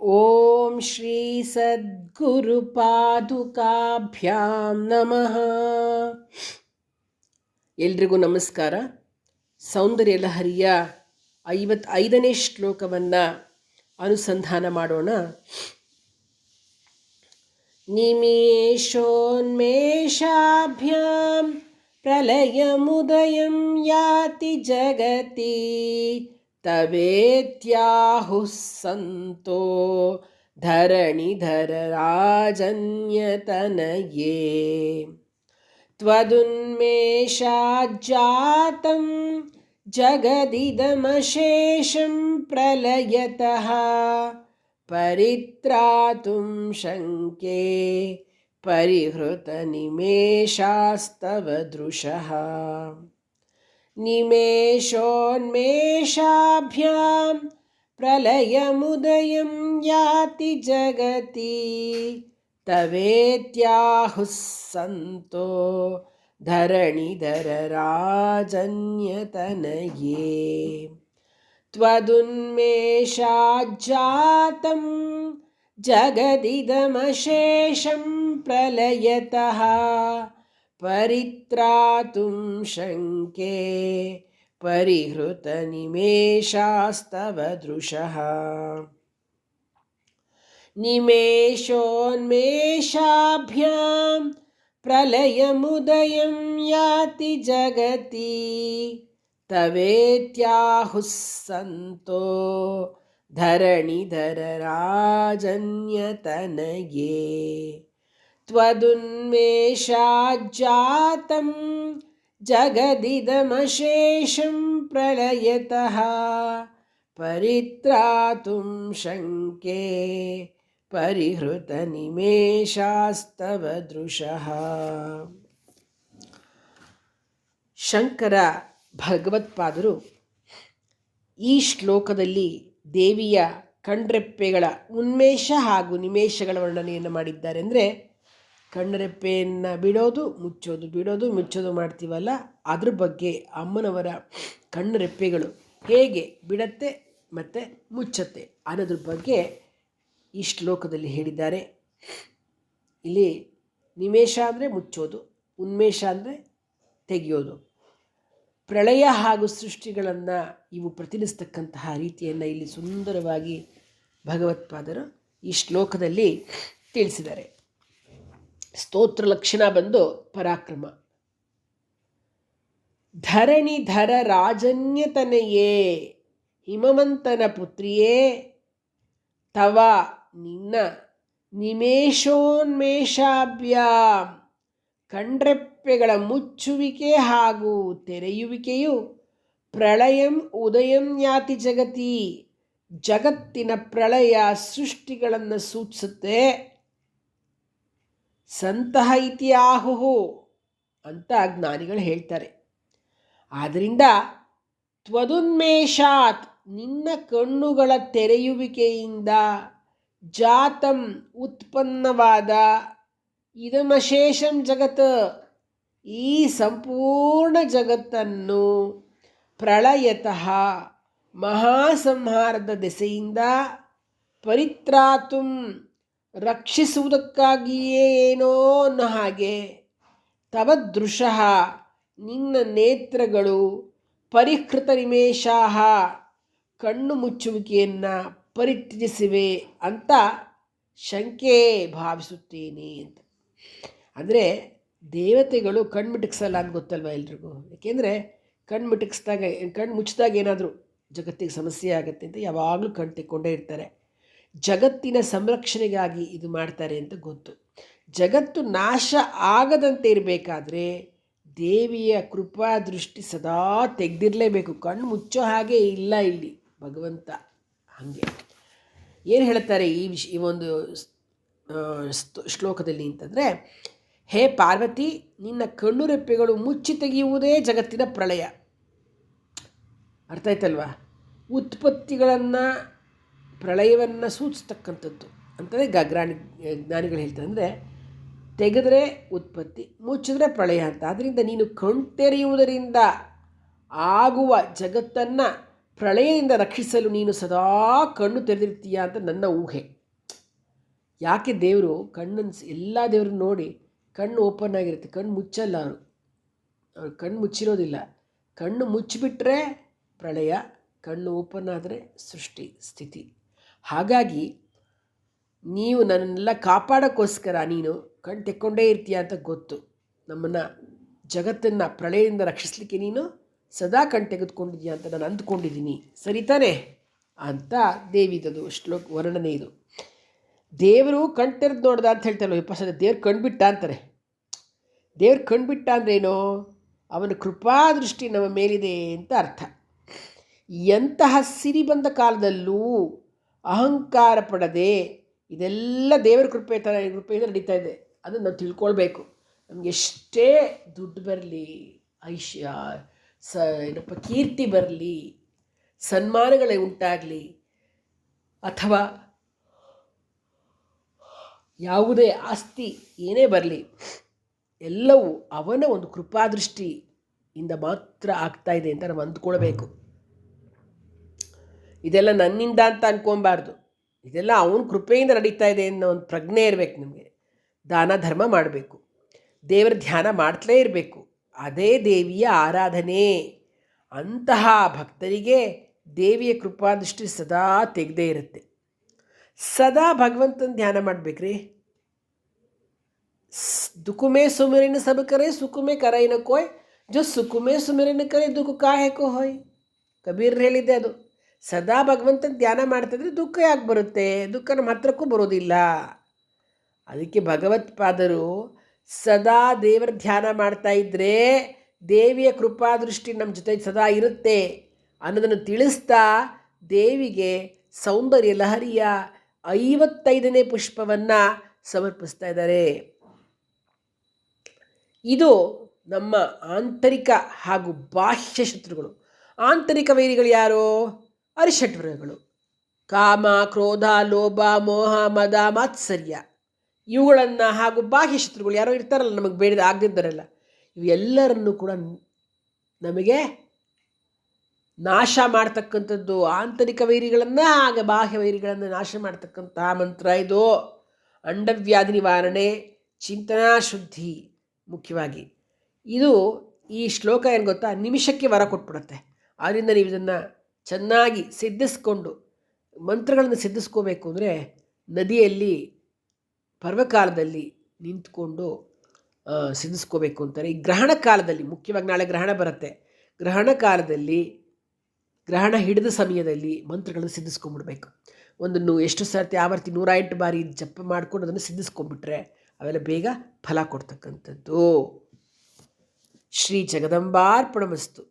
ಓಂ ಶ್ರೀ ಸದ್ಗುರುಪಾದುಕಾಭ್ಯಾಂ ನಮಃ ಎಲ್ರಿಗೂ ನಮಸ್ಕಾರ. ಸೌಂದರ್ಯ ಲಹರಿಯ ಐವತ್ ಐದನೇ ಶ್ಲೋಕವನ್ನು ಅನುಸಂಧಾನ ಮಾಡೋಣ. ನಿಮೇಶೋನ್ಮೇಷಾಭ್ಯಾಂ ಪ್ರಲಯಮುದಯಂ ಯಾತಿ ಜಗತಿ तवेत्याहुः सन्तो धरणिधरराजन्यतनये। त्वदुन्मेषाज्जातं जगदिदमशेषं प्रलयतः परित्रातुं शङ्के परिहृतनिमेषास्तव दृशः निमेषोन्मेषाभ्यां प्रलयमुदयं याति जगति तवेत्याहुः सन्तो धरणिधरराजन्यतनये। त्वदुन्मेषाज्जातं जगदिदमशेषं प्रलयतः परित्रातुं शङ्के परिहृतनिमेषास्तव दृशः निमेषोन्मेषाभ्यां प्रलयमुदयं याति जगति तवेत्याहुः सन्तो धरणिधरराजन्यतनये त्वदुन्मेषाज्जातं जगदिदमशेषं प्रलयतः परित्रातुं शङ्के ಪರಿಹೃತನಿಮೇಷಾಸ್ತವ ದೃಶಃ ಶಂಕರ ಭಗವತ್ಪಾದರು ಈ ಶ್ಲೋಕದಲ್ಲಿ ದೇವಿಯ ಕಣ್ರೆಪ್ಪೆಗಳ ಉನ್ಮೇಷ ಹಾಗೂ ನಿಮೇಷಗಳ ವರ್ಣನೆಯನ್ನು ಮಾಡಿದ್ದಾರೆ ಅಂದರೆ ಕಣ್ಣರೆಪ್ಪೆಯನ್ನು ಬಿಡೋದು, ಮುಚ್ಚೋದು ಬಿಡೋದು, ಮುಚ್ಚೋದು ಮಾಡ್ತೀವಲ್ಲ? ಅದ್ರ ಬಗ್ಗೆ ಅಮ್ಮನವರ ಕಣ್ಣರೆಪ್ಪೆಗಳು ಹೇಗೆ ಬಿಡತ್ತೆ ಮತ್ತು ಮುಚ್ಚತ್ತೆ ಅನ್ನೋದ್ರ ಬಗ್ಗೆ ಈ ಶ್ಲೋಕದಲ್ಲಿ ಹೇಳಿದ್ದಾರೆ. ಇಲ್ಲಿ ನಿಮೇಷ ಅಂದರೆ ಮುಚ್ಚೋದು, ಉನ್ಮೇಷ ಅಂದರೆ ತೆಗೆಯೋದು. ಪ್ರಳಯ ಹಾಗೂ ಸೃಷ್ಟಿಗಳನ್ನು ಇವು ಪ್ರತಿನಿಸ್ತಕ್ಕಂತಹ ರೀತಿಯನ್ನು ಇಲ್ಲಿ ಸುಂದರವಾಗಿ ಭಗವತ್ಪಾದರು ಈ ಶ್ಲೋಕದಲ್ಲಿ ತಿಳಿಸಿದ್ದಾರೆ. ಸ್ತೋತ್ರ ಲಕ್ಷಣ ಬಂದು ಪರಾಕ್ರಮ. ಧರಣಿಧರ ರಾಜನ್ಯತನೆಯೇ ಹಿಮವಂತನ ಪುತ್ರಿಯೇ, ತವ ನಿನ್ನ ನಿಮೇಷೋನ್ಮೇಷಾಭ್ಯ. ಕಂಡ್ರೆಪ್ಪೆಗಳ ಮುಚ್ಚುವಿಕೆ ಹಾಗೂ ತೆರೆಯುವಿಕೆಯು ಪ್ರಳಯಂ ಉದಯಂ ಯಾತಿ ಜಗತಿ, ಜಗತ್ತಿನ ಪ್ರಳಯ ಸೃಷ್ಟಿಗಳನ್ನು ಸೂಚಿಸುತ್ತೆ. ಸಂತಹ ಆಹುಹು ಅಂತ ಜ್ಞಾನಿಗಳು ಹೇಳ್ತಾರೆ. ಆದ್ದರಿಂದ ತ್ವದುನ್ಮೇಷಾತ್ ನಿನ್ನ ಕಣ್ಣುಗಳ ತೆರೆಯುವಿಕೆಯಿಂದ ಜಾತಂ ಉತ್ಪನ್ನವಾದ ಇದಮಶೇಷಂ ಜಗತ್, ಈ ಸಂಪೂರ್ಣ ಜಗತ್ತನ್ನು ಪ್ರಳಯತಃ ಮಹಾಸಂಹಾರದ ದೆಸೆಯಿಂದ ಪರಿತ್ರಾತುಂ ರಕ್ಷಿಸುವುದಕ್ಕಾಗಿಯೇ ಏನೋ ಅನ್ನೋ ಹಾಗೆ ತವದೃಶಃ ನಿನ್ನ ನೇತ್ರಗಳು ಪರಿಕೃತ ನಿಮೇಷಾಹ ಕಣ್ಣು ಮುಚ್ಚುವಿಕೆಯನ್ನು ಪರಿತ್ಯಜಿಸಿವೆ ಅಂತ ಶಂಕೆ ಭಾವಿಸುತ್ತೇನೆ ಅಂತ. ಅಂದರೆ ದೇವತೆಗಳು ಕಣ್ಣು ಮಿಟಕ್ಸಲ್ಲ ಅಂತ ಗೊತ್ತಲ್ವ ಎಲ್ರಿಗೂ? ಕಣ್ಣು ಮಿಟಕ್ಸ್ದಾಗ, ಕಣ್ಣು ಮುಚ್ಚಿದಾಗ ಏನಾದರೂ ಜಗತ್ತಿಗೆ ಸಮಸ್ಯೆ ಆಗುತ್ತೆ ಅಂತ ಯಾವಾಗಲೂ ಕಣ್ಣು ತೆಕ್ಕೊಂಡೇ ಇರ್ತಾರೆ. ಜಗತ್ತಿನ ಸಂರಕ್ಷಣೆಗಾಗಿ ಇದು ಮಾಡ್ತಾರೆ ಅಂತ ಗೊತ್ತು. ಜಗತ್ತು ನಾಶ ಆಗದಂತೆ ಇರಬೇಕಾದ್ರೆ ದೇವಿಯ ಕೃಪಾ ದೃಷ್ಟಿ ಸದಾ ತೆಗೆದಿರಲೇಬೇಕು. ಕಣ್ಣು ಮುಚ್ಚೋ ಹಾಗೆ ಇಲ್ಲ ಇಲ್ಲಿ ಭಗವಂತ. ಹಾಗೆ. ಏನು ಹೇಳ್ತಾರೆ ಈ ವಿಷ, ಈ ಒಂದು ಶ್ಲೋಕದಲ್ಲಿ ಅಂತಂದರೆ, ಹೇ ಪಾರ್ವತಿ, ನಿನ್ನ ಕಣ್ಣು ರೆಪ್ಪೆಗಳು ಮುಚ್ಚಿ ತೆಗೆಯುವುದೇ ಜಗತ್ತಿನ ಪ್ರಳಯ. ಅರ್ಥ ಆಯ್ತಲ್ವಾ? ಉತ್ಪತ್ತಿಗಳನ್ನು ಪ್ರಳಯವನ್ನು ಸೂಚಿಸ್ತಕ್ಕಂಥದ್ದು ಅಂತಲೇ ಗಗ್ರಾಣಿ ಜ್ಞಾನಿಗಳು ಹೇಳ್ತಾರೆ. ಅಂದರೆ ತೆಗೆದರೆ ಉತ್ಪತ್ತಿ, ಮುಚ್ಚಿದ್ರೆ ಪ್ರಳಯ ಅಂತ. ಆದ್ದರಿಂದ ನೀನು ಕಣ್ತೆರೆಯುವುದರಿಂದ ಆಗುವ ಜಗತ್ತನ್ನು ಪ್ರಳಯದಿಂದ ರಕ್ಷಿಸಲು ನೀನು ಸದಾ ಕಣ್ಣು ತೆರೆದಿರ್ತೀಯ ಅಂತ ನನ್ನ ಊಹೆ. ಯಾಕೆ ದೇವರು ಕಣ್ಣನ್ನು ಎಲ್ಲ ದೇವ್ರನ್ನ ನೋಡಿ ಕಣ್ಣು ಓಪನ್ ಆಗಿರುತ್ತೆ, ಕಣ್ಣು ಮುಚ್ಚಲ್ಲ ಅವರು. ಅವ್ರು ಕಣ್ಣು ಮುಚ್ಚಿರೋದಿಲ್ಲ. ಕಣ್ಣು ಮುಚ್ಚಿಬಿಟ್ರೆ ಪ್ರಳಯ, ಕಣ್ಣು ಓಪನ್ ಆದರೆ ಸೃಷ್ಟಿ, ಸ್ಥಿತಿ. ಹಾಗಾಗಿ ನೀವು ನನ್ನನ್ನೆಲ್ಲ ಕಾಪಾಡೋಕ್ಕೋಸ್ಕರ ನೀನು ಕಣ್ ತೆಕ್ಕೊಂಡೇ ಇರ್ತೀಯ ಅಂತ ಗೊತ್ತು. ನಮ್ಮನ್ನು ಜಗತ್ತನ್ನು ಪ್ರಳಯದಿಂದ ರಕ್ಷಿಸಲಿಕ್ಕೆ ನೀನು ಸದಾ ಕಣ್ ತೆಗೆದುಕೊಂಡಿದ್ಯಾ ಅಂತ ನಾನು ಅಂದ್ಕೊಂಡಿದ್ದೀನಿ. ಸರಿ ತಾನೇ? ಅಂತ ದೇವಿದದು ಶ್ಲೋಕ ವರ್ಣನೆ ಇದು. ದೇವರು ಕಣ್ ತೆರೆದು ನೋಡ್ದ ಅಂತ ಹೇಳ್ತಾರಲ್ಲ ವಿಪಸದ, ದೇವ್ರು ಕಣ್ಬಿಟ್ಟ ಅಂತಾರೆ. ದೇವ್ರು ಕಣ್ಬಿಟ್ಟ ಅಂದ್ರೇನು ಅವನ ಕೃಪಾದೃಷ್ಟಿ ನಮ್ಮ ಮೇಲಿದೆ ಅಂತ ಅರ್ಥ. ಎಂತಹ ಸಿರಿ ಬಂದ ಕಾಲದಲ್ಲೂ ಅಹಂಕಾರ ಪಡದೆ ಇದೆಲ್ಲ ದೇವರ ಕೃಪೆ ಥರ ಕೃಪೆಯಿಂದ ನಡೀತಾ ಇದೆ. ಅದನ್ನು ನಾವು ತಿಳ್ಕೊಳ್ಬೇಕು. ನಮಗೆ ಎಷ್ಟೇ ದುಡ್ಡು ಬರಲಿ ಐಶ್ಯ ಸ, ಏನಪ್ಪ, ಕೀರ್ತಿ ಬರಲಿ, ಸನ್ಮಾನಗಳೇ ಉಂಟಾಗಲಿ, ಅಥವಾ ಯಾವುದೇ ಆಸ್ತಿ ಏನೇ ಬರಲಿ, ಎಲ್ಲವೂ ಅವನ ಒಂದು ಕೃಪಾದೃಷ್ಟಿಯಿಂದ ಮಾತ್ರ ಆಗ್ತಾ ಇದೆ ಅಂತ ನಾವು ಅಂದ್ಕೊಳ್ಬೇಕು. ಇದೆಲ್ಲ ನನ್ನಿಂದ ಅಂತ ಅನ್ಕೊಬಾರ್ದು ಇದೆಲ್ಲ ಅವನ ಕೃಪೆಯಿಂದ ನಡೀತಾ ಇದೆ ಅನ್ನೋ ಒಂದು ಪ್ರಜ್ಞೆ ಇರಬೇಕು ನಿಮಗೆ. ದಾನ, ಧರ್ಮ ಮಾಡಬೇಕು. ದೇವರ ಧ್ಯಾನ ಮಾಡ್ತಲೇ ಇರಬೇಕು. ಅದೇ ದೇವಿಯ ಆರಾಧನೆ. ಅಂತಹ ಭಕ್ತರಿಗೆ ದೇವಿಯ ಕೃಪಾ ದೃಷ್ಟಿ ಸದಾ ತೆಗೆದೇ ಇರುತ್ತೆ. ಸದಾ ಭಗವಂತನ ಧ್ಯಾನ ಮಾಡಬೇಕ್ರಿ. ದುಕುಮೆ ಸುಮಿರಿನ ಸಬ ಕರೆ, ಸುಕುಮೆ ಕರೈನ ಕೋಯ್, ಜೊ ಸುಕುಮೆ ಸುಮಿರಿನ ಕರೆ ದುಕು ಕಾಹೆಕೋ ಹೋಯ್. ಕಬೀರ್ ಹೇಳಿದ್ದೆ ಅದು. ಸದಾ ಭಗವಂತನ ಧ್ಯಾನ ಮಾಡ್ತಿದ್ರೆ ದುಃಖ ಯಾಕೆ ಬರುತ್ತೆ? ದುಃಖ ನಮ್ಮ ಹತ್ರಕ್ಕೂ ಬರೋದಿಲ್ಲ. ಅದಕ್ಕೆ ಭಗವತ್ಪಾದರು ಸದಾ ದೇವರ ಧ್ಯಾನ ಮಾಡ್ತಾ ಇದ್ದರೆ ದೇವಿಯ ಕೃಪಾದೃಷ್ಟಿ ನಮ್ಮ ಜೊತೆ ಸದಾ ಇರುತ್ತೆ ಅನ್ನೋದನ್ನು ತಿಳಿಸ್ತಾ ದೇವಿಗೆ ಸೌಂದರ್ಯ ಲಹರಿಯ ಐವತ್ತೈದನೇ ಪುಷ್ಪವನ್ನು ಸಮರ್ಪಿಸ್ತಾ ಇದ್ದಾರೆ. ಇದು ನಮ್ಮ ಆಂತರಿಕ ಹಾಗೂ ಬಾಹ್ಯ ಶತ್ರುಗಳು. ಆಂತರಿಕ ವೈರಿಗಳು ಯಾರು? ಅರಿಷಟ್ವರ್ಗಗಳು ಕಾಮ, ಕ್ರೋಧ, ಲೋಭ, ಮೋಹ, ಮದ, ಮಾತ್ಸರ್ಯ. ಇವುಗಳನ್ನು ಹಾಗೂ ಬಾಹ್ಯ ಶತ್ರುಗಳು ಯಾರೋ ಇರ್ತಾರಲ್ಲ, ನಮಗೆ ಬೇಡದ ಆಗದಿದ್ದರಲ್ಲ ಇವೆಲ್ಲರನ್ನು ಕೂಡ ನಮಗೆ ನಾಶ ಮಾಡ್ತಕ್ಕಂಥದ್ದು ಆಂತರಿಕ ವೈರಿಗಳನ್ನು ಹಾಗೆ ಬಾಹ್ಯ ವೈರಿಗಳನ್ನು ನಾಶ ಮಾಡ್ತಕ್ಕಂತಹ ಮಂತ್ರ ಇದು. ಅಂಡವ್ಯಾಧಿ ನಿವಾರಣೆ, ಚಿಂತನಾ ಶುದ್ಧಿ ಮುಖ್ಯವಾಗಿ. ಇದು ಈ ಶ್ಲೋಕ ಏನು ಗೊತ್ತಾ? ನಿಮಿಷಕ್ಕೆ ವರ ಕೊಟ್ಬಿಡುತ್ತೆ. ಆದ್ದರಿಂದ ನೀವು ಇದನ್ನು ಚೆನ್ನಾಗಿ ಸಿದ್ಧಿಸ್ಕೊಂಡು, ಮಂತ್ರಗಳನ್ನು ಸಿದ್ಧಿಸ್ಕೋಬೇಕು ಅಂದರೆ ನದಿಯಲ್ಲಿ, ಪರ್ವಕಾಲದಲ್ಲಿ ನಿಂತ್ಕೊಂಡು ಸಿದ್ಧಿಸ್ಕೋಬೇಕು ಅಂತಾರೆ. ಈ ಗ್ರಹಣ ಕಾಲದಲ್ಲಿ, ಮುಖ್ಯವಾಗಿ ನಾಳೆ ಗ್ರಹಣ ಬರುತ್ತೆ. ಗ್ರಹಣ ಕಾಲದಲ್ಲಿ, ಗ್ರಹಣ ಹಿಡಿದ ಸಮಯದಲ್ಲಿ ಮಂತ್ರಗಳನ್ನು ಸಿದ್ಧಿಸ್ಕೊಂಡ್ಬಿಡ್ಬೇಕು. ಒಂದನ್ನು ಎಷ್ಟು ಸರ್ತಿ ಆವರ್ತಿ ನೂರ ಎಂಟು ಬಾರಿ ಜಪ ಮಾಡಿಕೊಂಡು ಅದನ್ನು ಸಿದ್ಧಿಸ್ಕೊಂಡ್ಬಿಟ್ರೆ ಅವೆಲ್ಲ ಬೇಗ ಫಲ ಕೊಡ್ತಕ್ಕಂಥದ್ದು. ಶ್ರೀ ಜಗದಂಬಾರ್ಪಣಮಸ್ತು.